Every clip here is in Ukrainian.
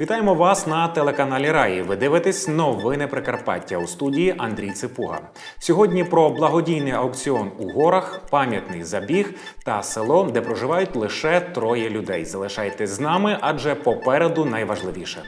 Вітаємо вас на телеканалі Раї. Ви дивитесь новини Прикарпаття у студії Андрій Ципуга. Сьогодні про благодійний аукціон у горах, пам'ятний забіг та село, де проживають лише троє людей. Залишайтесь з нами, адже попереду найважливіше.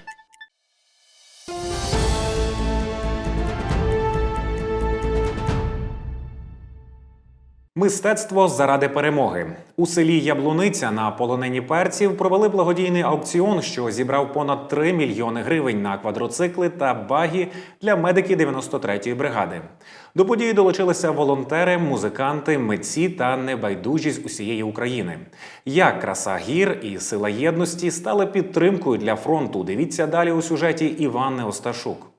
Мистецтво заради перемоги у селі Яблуниця на полонені перців провели благодійний аукціон, що зібрав понад 3 мільйони гривень на квадроцикли та багі для медиків 93-ї бригади. До події долучилися волонтери, музиканти, митці та небайдужі з усієї України. Як краса гір і сила єдності стали підтримкою для фронту? Дивіться далі у сюжеті Іванни Осташук.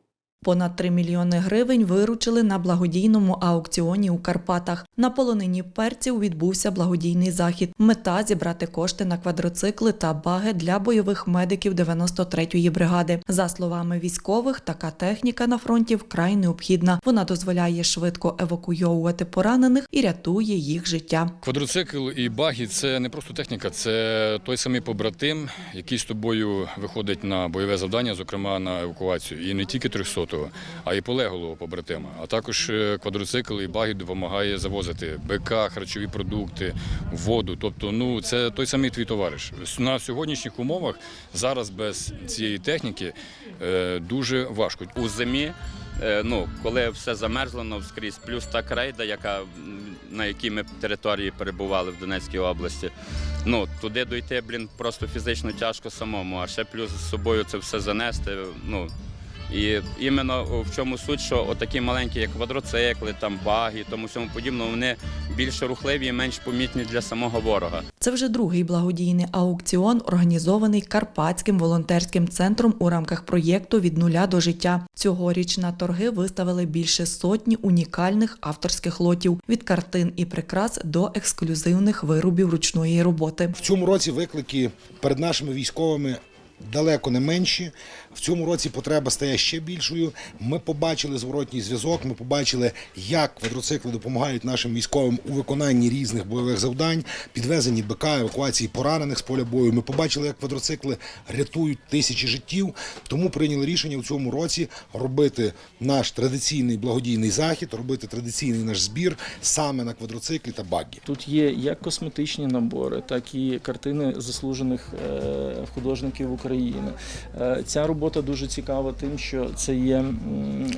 Понад 3 мільйони гривень виручили на благодійному аукціоні у Карпатах. На полонині перців відбувся благодійний захід. Мета зібрати кошти на квадроцикли та баги для бойових медиків 93-ї бригади. За словами військових, така техніка на фронті вкрай необхідна. Вона дозволяє швидко евакуйовувати поранених і рятує їх життя. Квадроцикл і багі це не просто техніка, це той самий побратим, який з тобою виходить на бойове завдання, зокрема на евакуацію. І не тільки 300-го, а й полеглого побратима. А також е, квадроцикл і багі допомагає завозити БК, харчові продукти, воду. Тобто, ну це той самий твій товариш. На сьогоднішніх умовах зараз без цієї техніки е, дуже важко. у зимі, е, ну, коли все замерзло навскрізь, плюс та крейда, яка, на якій ми території перебували в Донецькій області. Ну, туди дойти, блін, просто фізично тяжко самому, а ще плюс з собою це все занести. Ну, і іменно в чому суть, що отакі маленькі, як квадроцикли, там баги тому всьому подібному, вони більш рухливі і менш помітні для самого ворога. Це вже другий благодійний аукціон, організований Карпатським волонтерським центром у рамках проєкту Від нуля до життя. Цьогоріч на торги виставили більше сотні унікальних авторських лотів від картин і прикрас до ексклюзивних виробів ручної роботи. В цьому році виклики перед нашими військовими далеко не менші. В цьому році потреба стає ще більшою. Ми побачили зворотній зв'язок. Ми побачили, як квадроцикли допомагають нашим військовим у виконанні різних бойових завдань, підвезенні БК, евакуації поранених з поля бою. Ми побачили, як квадроцикли рятують тисячі життів. Тому прийняли рішення у цьому році робити наш традиційний благодійний захід, робити традиційний наш збір саме на квадроциклі та багі. Тут є як косметичні набори, так і картини заслужених е, художників України. Е, Ця робота дуже цікава тим, що це є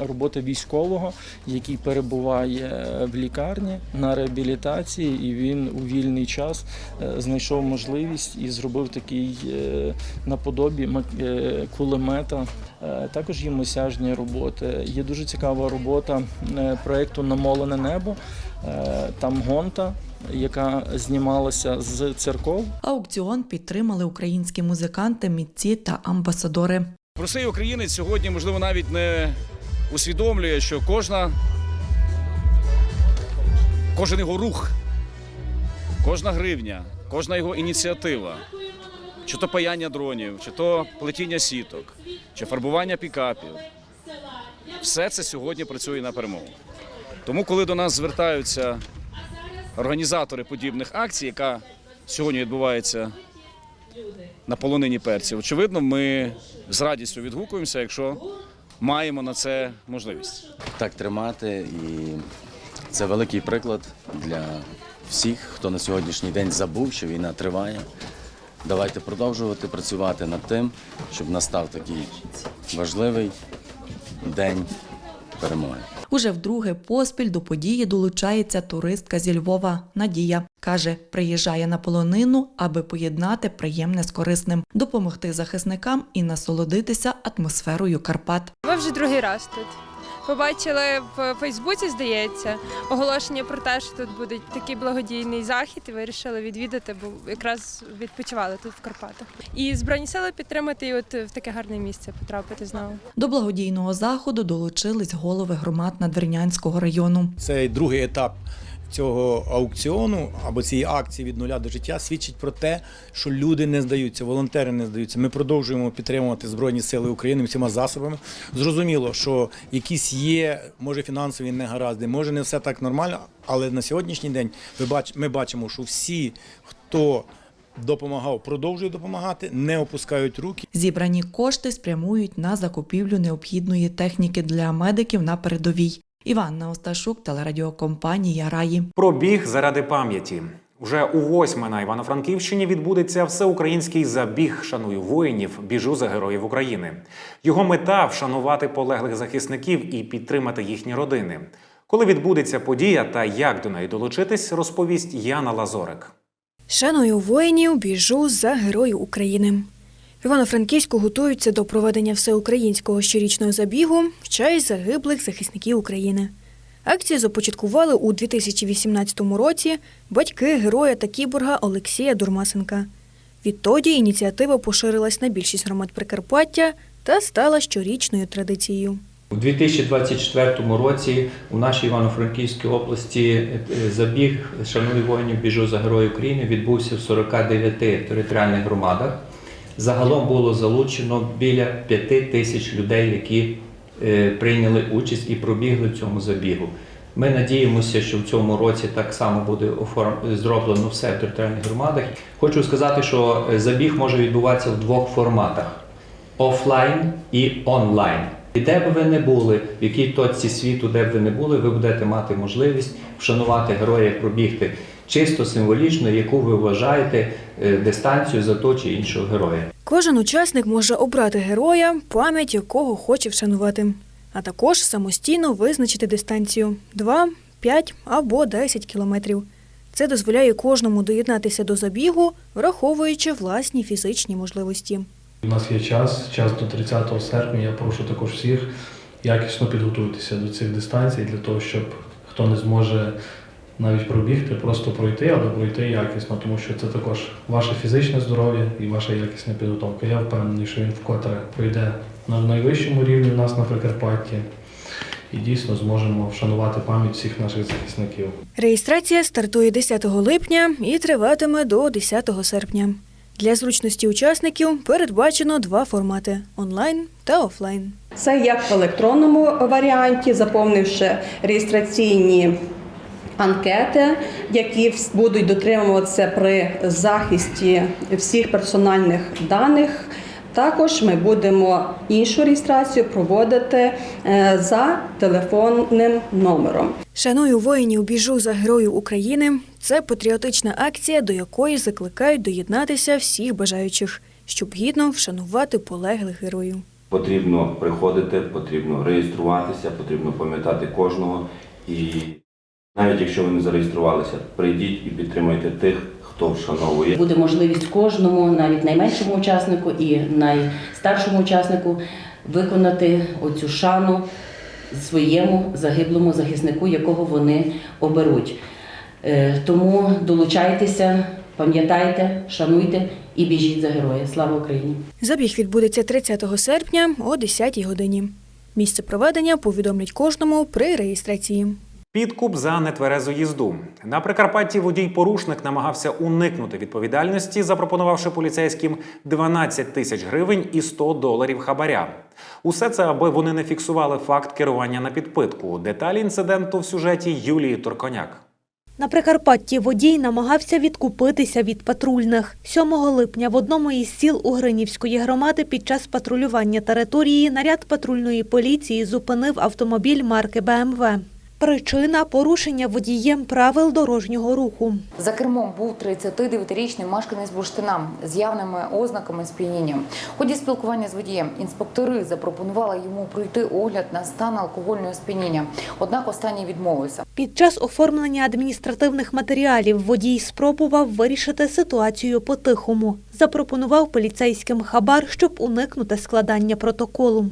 робота військового, який перебуває в лікарні на реабілітації, і він у вільний час е, знайшов можливість і зробив такий е, наподобі е, кулемета. Е, Також є мосяжні роботи. Є дуже цікава робота е, проєкту Намолене небо. Е, Там гонта, яка знімалася з церков. Аукціон підтримали українські музиканти, митці та амбасадори. Простий українець сьогодні, можливо, навіть не усвідомлює, що кожна, кожен його рух, кожна гривня, кожна його ініціатива, чи то паяння дронів, чи то плетіння сіток, чи фарбування пікапів, все це сьогодні працює на перемогу. Тому, коли до нас звертаються організатори подібних акцій, яка сьогодні відбувається на полонині перців. Очевидно, ми з радістю відгукуємося, якщо маємо на це можливість. так тримати. І це великий приклад для всіх, хто на сьогоднішній день забув, що війна триває. Давайте продовжувати працювати над тим, щоб настав такий важливий день перемоги. Уже вдруге поспіль до події долучається туристка зі Львова Надія. Каже, приїжджає на полонину, аби поєднати приємне з корисним, допомогти захисникам і насолодитися атмосферою Карпат. Ми вже другий раз тут. Побачили в Фейсбуці, здається, оголошення про те, що тут буде такий благодійний захід, і вирішили відвідати, бо якраз відпочивали тут в Карпатах. І збройні сили підтримати і от в таке гарне місце потрапити знову. До благодійного заходу долучились голови громад Надвірнянського району. Це другий етап цього аукціону або цієї акції від нуля до життя свідчить про те, що люди не здаються, волонтери не здаються. Ми продовжуємо підтримувати Збройні Сили України всіма засобами. Зрозуміло, що якісь є, може, фінансові негаразди, може не все так нормально, але на сьогоднішній день ми бач- ми бачимо, що всі, хто допомагав, продовжує допомагати, не опускають руки. Зібрані кошти спрямують на закупівлю необхідної техніки для медиків на передовій. Іванна Осташук, телерадіокомпанія Раї. Пробіг заради пам'яті. Уже у восьме на Івано-Франківщині відбудеться всеукраїнський забіг Шаную воїнів, біжу за героїв України. Його мета вшанувати полеглих захисників і підтримати їхні родини. Коли відбудеться подія та як до неї долучитись, розповість Яна Лазорик. Шаную воїнів, біжу за героїв України. Івано-Франківську готуються до проведення всеукраїнського щорічного забігу в честь загиблих захисників України. Акцію започаткували у 2018 році батьки героя та кіборга Олексія Дурмасенка. Відтоді ініціатива поширилась на більшість громад Прикарпаття та стала щорічною традицією. У 2024 році у нашій Івано-Франківській області е, забіг Шануй воїнів біжу за герої України відбувся в 49 територіальних громадах. Загалом було залучено біля 5 тисяч людей, які е, прийняли участь і пробігли в цьому забігу. Ми надіємося, що в цьому році так само буде зроблено все в територіальних громадах. Хочу сказати, що е, забіг може відбуватися в двох форматах офлайн і онлайн. І де б ви не були, в якій точці світу, де б ви не були, ви будете мати можливість вшанувати героя, пробігти чисто символічно, яку ви вважаєте е, дистанцію за того чи іншого героя. Кожен учасник може обрати героя, пам'ять якого хоче вшанувати, а також самостійно визначити дистанцію 2, 5 або 10 кілометрів. Це дозволяє кожному доєднатися до забігу, враховуючи власні фізичні можливості. У нас є час, час до 30 серпня. Я прошу також всіх якісно підготуватися до цих дистанцій для того, щоб хто не зможе навіть пробігти, просто пройти, але пройти якісно, тому що це також ваше фізичне здоров'я і ваша якісна підготовка. Я впевнений, що він вкотре пройде на найвищому рівні у нас на Прикарпатті і дійсно зможемо вшанувати пам'ять всіх наших захисників. Реєстрація стартує 10 липня і триватиме до 10 серпня. Для зручності учасників передбачено два формати онлайн та офлайн. Це як в електронному варіанті, заповнивши реєстраційні анкети, які будуть дотримуватися при захисті всіх персональних даних. Також ми будемо іншу реєстрацію проводити е, за телефонним номером. Шаную воїнів, біжу за героїв України. Це патріотична акція, до якої закликають доєднатися всіх бажаючих, щоб гідно вшанувати полеглих героїв. Потрібно приходити, потрібно реєструватися, потрібно пам'ятати кожного. І навіть якщо ви не зареєструвалися, прийдіть і підтримайте тих, хто вшановує. Буде можливість кожному, навіть найменшому учаснику і найстаршому учаснику, виконати оцю шану своєму загиблому захиснику, якого вони оберуть. Е, Тому долучайтеся, пам'ятайте, шануйте і біжіть за героя. Слава Україні! Забіг відбудеться 30 серпня о 10 годині. Місце проведення повідомлять кожному при реєстрації. Підкуп за нетверезу їзду на Прикарпатті водій-порушник намагався уникнути відповідальності, запропонувавши поліцейським 12 тисяч гривень і 100 доларів хабаря. Усе це, аби вони не фіксували факт керування на підпитку. Деталі інциденту в сюжеті Юлії Турконяк. На Прикарпатті водій намагався відкупитися від патрульних. 7 липня в одному із сіл Угринівської громади під час патрулювання території наряд патрульної поліції зупинив автомобіль марки БМВ. Причина порушення водієм правил дорожнього руху. За кермом був 39-річний мешканець Бурштина з явними ознаками сп'яніння. В ході спілкування з водієм інспектори запропонували йому пройти огляд на стан алкогольного сп'яніння. Однак останній відмовився. Під час оформлення адміністративних матеріалів водій спробував вирішити ситуацію по-тихому. Запропонував поліцейським хабар, щоб уникнути складання протоколу.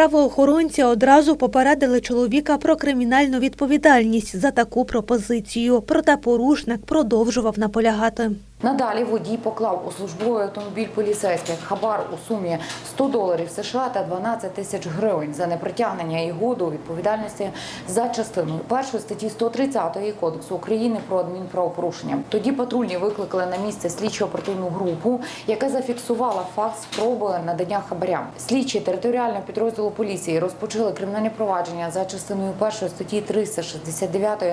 Правоохоронці одразу попередили чоловіка про кримінальну відповідальність за таку пропозицію, проте порушник продовжував наполягати. Надалі водій поклав у службовий автомобіль поліцейських хабар у сумі 100 доларів США та 12 тисяч гривень за непритягнення його до відповідальності за частиною першої статті 130 Кодексу України про адмінправопорушення. Тоді патрульні викликали на місце слідчо-оперативну групу, яка зафіксувала факт спроби надання хабаря. Слідчі територіального підрозділу поліції розпочали кримінальне провадження за частиною першої статті 369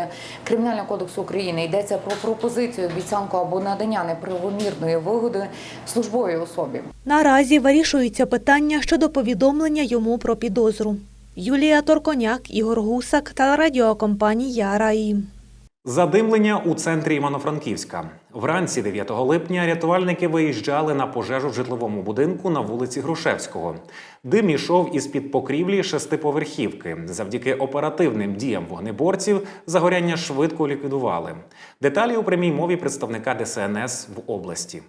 Кримінального кодексу України. Йдеться про пропозицію, обіцянку або надання неправомірної вигоди службовій особі. Наразі вирішується питання щодо повідомлення йому про підозру. Юлія Торконяк, Ігор Гусак та радіокомпанія Раї. Задимлення у центрі Івано-Франківська. Вранці 9 липня рятувальники виїжджали на пожежу в житловому будинку на вулиці Грушевського. Дим ішов із-під покрівлі шестиповерхівки. Завдяки оперативним діям вогнеборців загоряння швидко ліквідували. Деталі у прямій мові представника ДСНС в області.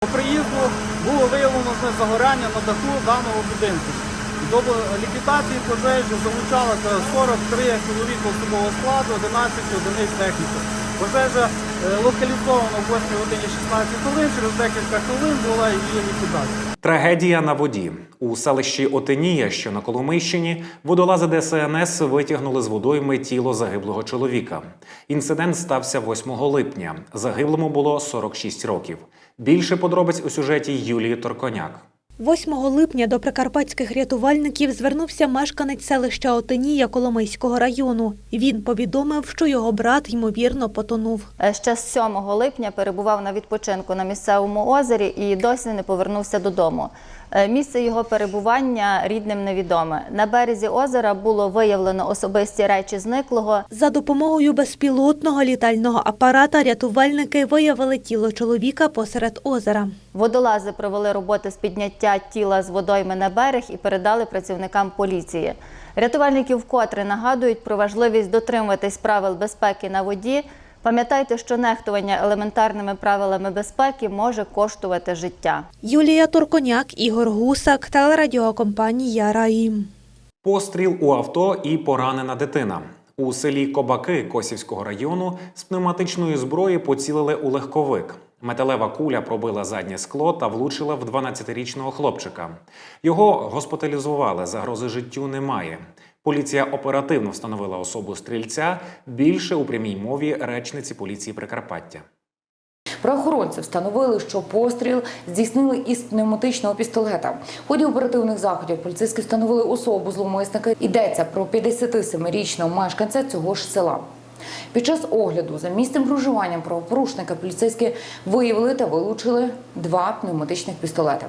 По приїзду було виявлено загоряння на даху даного будинку. До ліквідації пожежі залучалося 43 чоловік особового складу, 11 одиниць техніки. Пожежа е, локалізована о 8 годині 16 хвилин, через декілька хвилин була її ліквідація. Трагедія на воді у селищі Отинія, що на Коломийщині, водолази ДСНС витягнули з водойми тіло загиблого чоловіка. Інцидент стався 8 липня. Загиблому було 46 років. Більше подробиць у сюжеті Юлії Торконяк. 8 липня до прикарпатських рятувальників звернувся мешканець селища Отинія Коломийського району. Він повідомив, що його брат ймовірно потонув. Е, Ще з 7 липня перебував на відпочинку на місцевому озері і досі не повернувся додому. Е, Місце його перебування рідним невідоме. На березі озера було виявлено особисті речі зниклого. За допомогою безпілотного літального апарата рятувальники виявили тіло чоловіка посеред озера. Водолази провели роботи з підняття тіла з водойми на берег і передали працівникам поліції. Рятувальники вкотре нагадують про важливість дотримуватись правил безпеки на воді. Пам'ятайте, що нехтування елементарними правилами безпеки може коштувати життя. Юлія Торконяк, Ігор Гусак та радіокомпанія Раїм. Постріл у авто і поранена дитина. У селі Кобаки Косівського району з пневматичної зброї поцілили у легковик. Металева куля пробила заднє скло та влучила в 12-річного хлопчика. Його госпіталізували, загрози життю немає. Поліція оперативно встановила особу стрільця. Більше у прямій мові речниці поліції Прикарпаття. Правоохоронці встановили, що постріл здійснили із пневматичного пістолета. В ході оперативних заходів поліцейські встановили особу зловмисника. Йдеться про 57-річного мешканця цього ж села. Під час огляду за місцем проживання правопорушника поліцейські виявили та вилучили два пневматичних пістолети.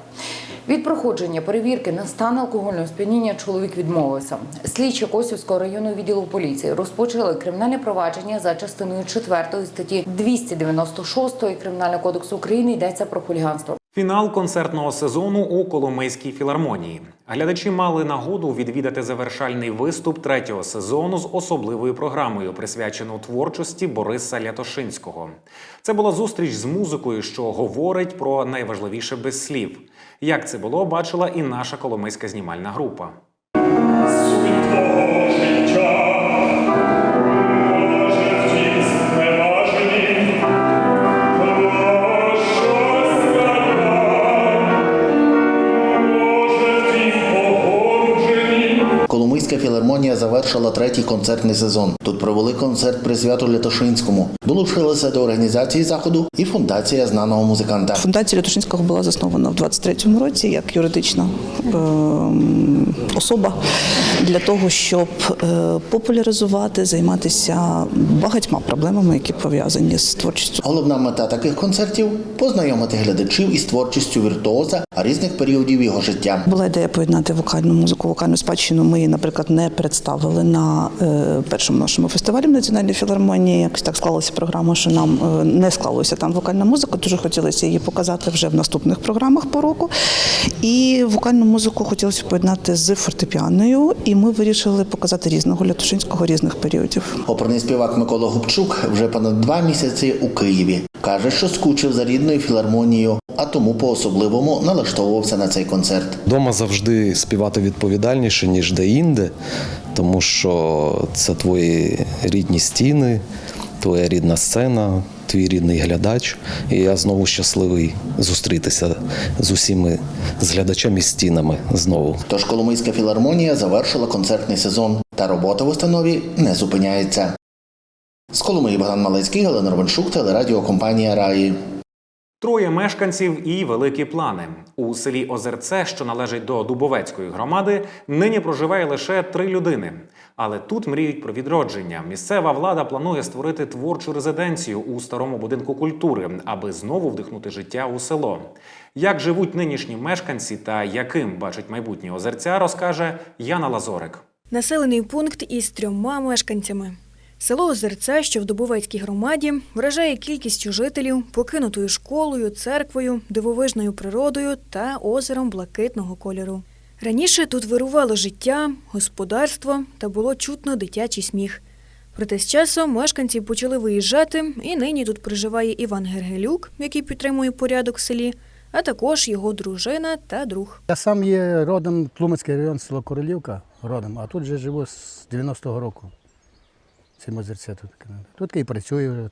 Від проходження перевірки на стан алкогольного сп'яніння чоловік відмовився. Слідчі Косівського районного відділу поліції розпочали кримінальне провадження за частиною 4 статті 296 Кримінального кодексу України йдеться про хуліганство. Фінал концертного сезону у Коломийській філармонії. Глядачі мали нагоду відвідати завершальний виступ третього сезону з особливою програмою, присвячену творчості Бориса Лятошинського. Це була зустріч з музикою, що говорить про найважливіше без слів. Як це було, бачила і наша коломийська знімальна група. Коломийська філармонія завершила третій концертний сезон. Тут провели концерт присвяту Лятошинському. Долучилася до організації заходу і фундація знаного музиканта. Фундація Лятошинського була заснована в 23-му році як юридична ем, особа для того, щоб е, популяризувати, займатися багатьма проблемами, які пов'язані з творчістю. Головна мета таких концертів познайомити глядачів із творчістю віртуоза різних періодів його життя. Була ідея поєднати вокальну музику, вокальну спадщину. Ми, наприклад, не представили на е, першому нашому фестивалі в Національній філармонії. Якось так склалася програма, що нам е, не склалося там вокальна музика. Дуже хотілося її показати вже в наступних програмах по року. І вокальну музику хотілося поєднати з фортепіаною, і ми вирішили показати різного Лятушинського різних періодів. Оперний співак Микола Губчук вже понад два місяці у Києві. Каже, що скучив за рідною філармонією, а тому по-особливому налаштовувався на цей концерт. Дома завжди співати відповідальніше, ніж де-інде, тому що це твої рідні стіни, твоя рідна сцена, твій рідний глядач. І я знову щасливий зустрітися з усіми з глядачами і стінами знову. Тож Коломийська філармонія завершила концертний сезон, та робота в установі не зупиняється. З Коломиї Богдан Малецький, Галина Ровеншук, телерадіокомпанія Раї. Троє мешканців і великі плани у селі Озерце, що належить до Дубовецької громади, нині проживає лише три людини. Але тут мріють про відродження. Місцева влада планує створити творчу резиденцію у старому будинку культури, аби знову вдихнути життя у село. Як живуть нинішні мешканці та яким бачить майбутнє озерця, розкаже Яна Лазорик. Населений пункт із трьома мешканцями. Село Озерце, що в Дубовецькій громаді, вражає кількістю жителів, покинутою школою, церквою, дивовижною природою та озером блакитного кольору. Раніше тут вирувало життя, господарство та було чутно дитячий сміх. Проте з часом мешканці почали виїжджати, і нині тут проживає Іван Гергелюк, який підтримує порядок в селі, а також його дружина та друг. Я сам є родом Тлумацький район, село Королівка, родом, а тут вже живу з 90-го року. Це озерце тут. Тут і працюю.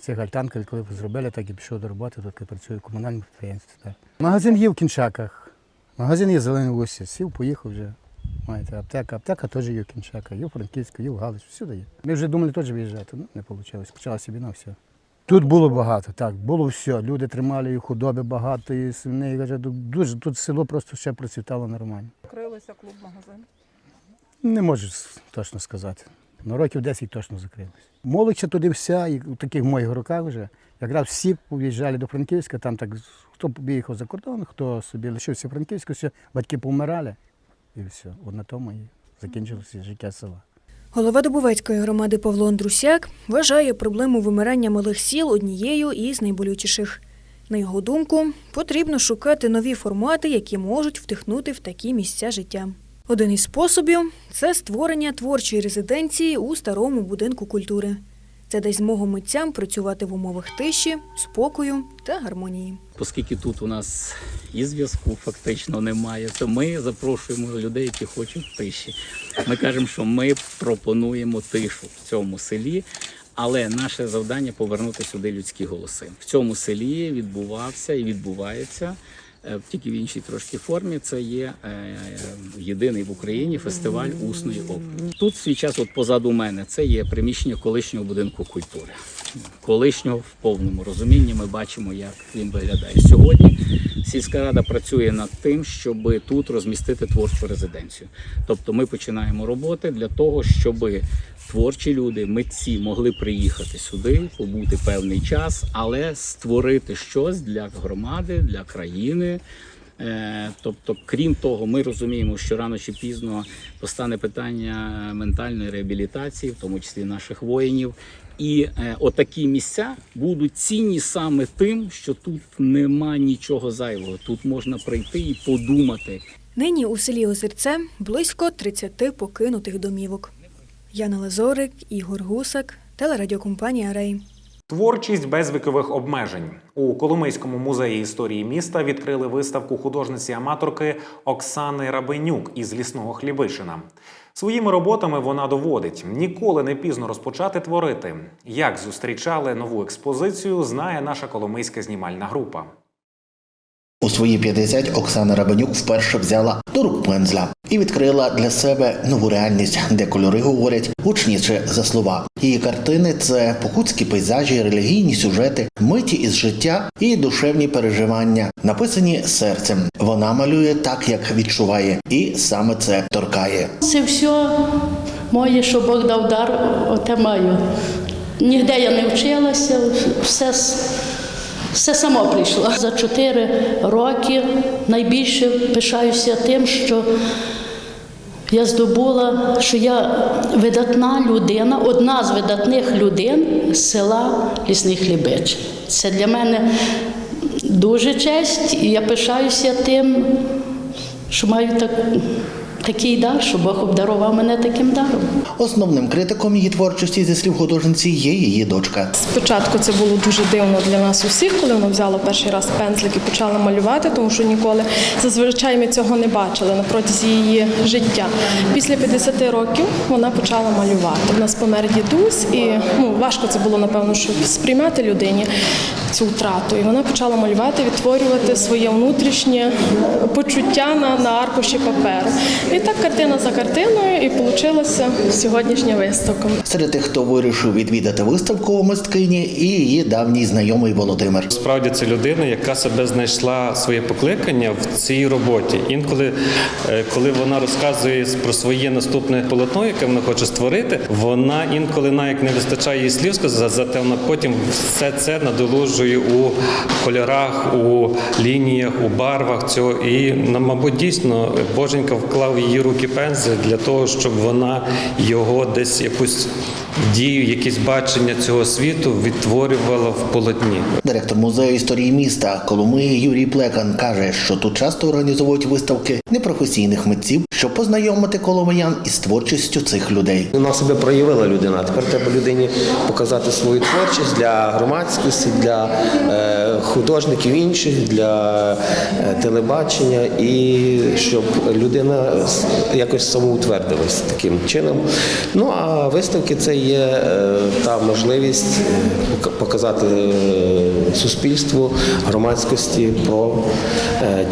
Це гальтанка, коли зробили, так і пішов до роботи, тут і працюю в комунальному підприємстві. Так. Магазин є в Кінчаках, магазин є в Зеленій сів, поїхав вже. Маєте, аптека, аптека теж є в Кінчаках, є в Франківську, є в Галич, всюди є. Ми вже думали теж виїжджати, ну не вийшло. Почалася війна, все. Тут було багато, так, було все. Люди тримали і худоби багато, і свиней. каже, Дуже тут село просто ще процвітало нормально. Закрилися клуб-магазин. Не можу точно сказати. Ну, років 10 точно закрилось. Молодь туди вся, і в таких моїх роках вже. Якраз всі поїжджали до Франківська, там так хто поїхав за кордон, хто собі лишився в Франківську, все, батьки помирали. І все. От на тому і закінчилося життя села. Голова Дубовецької громади Павло Андрусяк вважає проблему вимирання малих сіл однією із найболючіших. На його думку, потрібно шукати нові формати, які можуть втихнути в такі місця життя. Один із способів це створення творчої резиденції у старому будинку культури. Це дасть змогу митцям працювати в умовах тиші, спокою та гармонії. Оскільки тут у нас і зв'язку фактично немає, то ми запрошуємо людей, які хочуть тиші. Ми кажемо, що ми пропонуємо тишу в цьому селі, але наше завдання повернути сюди людські голоси. В цьому селі відбувався і відбувається. Е, Тільки в іншій трошки формі це є е, єдиний в Україні фестиваль усної опери. Тут свій час, от позаду мене, це є приміщення колишнього будинку культури колишнього в повному розумінні. Ми бачимо, як він виглядає сьогодні. Сільська рада працює над тим, щоб тут розмістити творчу резиденцію. Тобто, ми починаємо роботи для того, щоб творчі люди, митці могли приїхати сюди, побути певний час, але створити щось для громади, для країни. Е, Тобто, крім того, ми розуміємо, що рано чи пізно постане питання ментальної реабілітації, в тому числі наших воїнів. І е, отакі місця будуть цінні саме тим, що тут нема нічого зайвого. Тут можна прийти і подумати, Нині у селі Озерце близько 30 покинутих домівок. Яна Лазорик, Ігор Гусак, телерадіокомпанія Рей. Творчість без вікових обмежень у Коломийському музеї історії міста відкрили виставку художниці-аматорки Оксани Рабенюк із лісного Хлібишина. Своїми роботами вона доводить ніколи не пізно розпочати творити. Як зустрічали нову експозицію, знає наша коломийська знімальна група. У свої 50 Оксана Рабанюк вперше взяла до рук пензля і відкрила для себе нову реальність, де кольори говорять гучніше за слова. Її картини це покутські пейзажі, релігійні сюжети, миті із життя і душевні переживання, написані серцем. Вона малює так, як відчуває, і саме це торкає. Це все моє, що Бог дав дар, оте маю. Нігде я не вчилася, все, все само прийшло. За чотири роки найбільше пишаюся тим, що я здобула, що я видатна людина, одна з видатних людей з села Лісний Хлібич. Це для мене дуже честь, і я пишаюся тим, що маю так, такий дар, що Бог обдарував мене таким даром. Основним критиком її творчості, зі слів художниці, є її дочка. Спочатку це було дуже дивно для нас усіх, коли вона взяла перший раз пензлик і почала малювати, тому що ніколи зазвичай ми цього не бачили на протязі її життя. Після 50 років вона почала малювати. У нас помер дідусь, і ну, важко це було, напевно, щоб сприймати людині цю втрату. І вона почала малювати, відтворювати своє внутрішнє почуття на, на аркуші паперу. І так картина за картиною, і вийшла сьогоднішня виставка. Серед тих, хто вирішив відвідати виставку у мисткині, і її давній знайомий Володимир. Справді це людина, яка себе знайшла своє покликання в цій роботі. Інколи, е, коли вона розказує про своє наступне полотно, яке вона хоче створити, вона інколи навіть не вистачає їй слів сказати, зате вона потім все це надолужує у кольорах, у лініях, у барвах цього. І мабуть, дійсно Боженька вклав в її руки пензель для того, щоб вона його десь якусь дію, якесь бачення цього світу відтворювала в полотні. Директор музею історії міста Коломиї Юрій Плекан каже, що тут часто організовують виставки непрофесійних митців, щоб познайомити коломиян із творчістю цих людей. Вона себе проявила людина. Тепер треба людині показати свою творчість для громадськості, для е, художників інших, для е, телебачення, і щоб людина якось самоутвердилась таким чином. Ну а виставки це є е, та можливість е, показати е, суспільству, громадськості про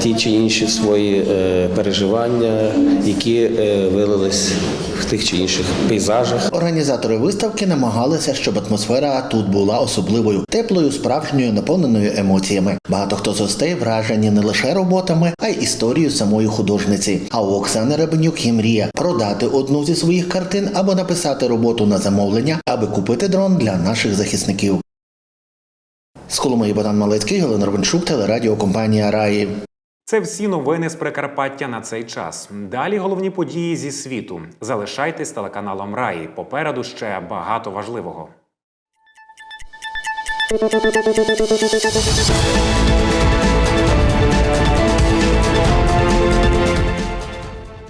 ті чи інші свої переживання, які вилились в тих чи інших пейзажах. Організатори виставки намагалися, щоб атмосфера тут була особливою, теплою, справжньою, наповненою емоціями. Багато хто з гостей вражені не лише роботами, а й історією самої художниці. А у Оксани Рабенюк є мрія продати одну зі своїх картин або написати роботу на замовлення, аби купити дрон для наших захисників. З Коломиї Богдан Малецький, Галина Робенчук, телерадіокомпанія Раї. Це всі новини з Прикарпаття на цей час. Далі головні події зі світу. Залишайтесь телеканалом Раї. Попереду ще багато важливого.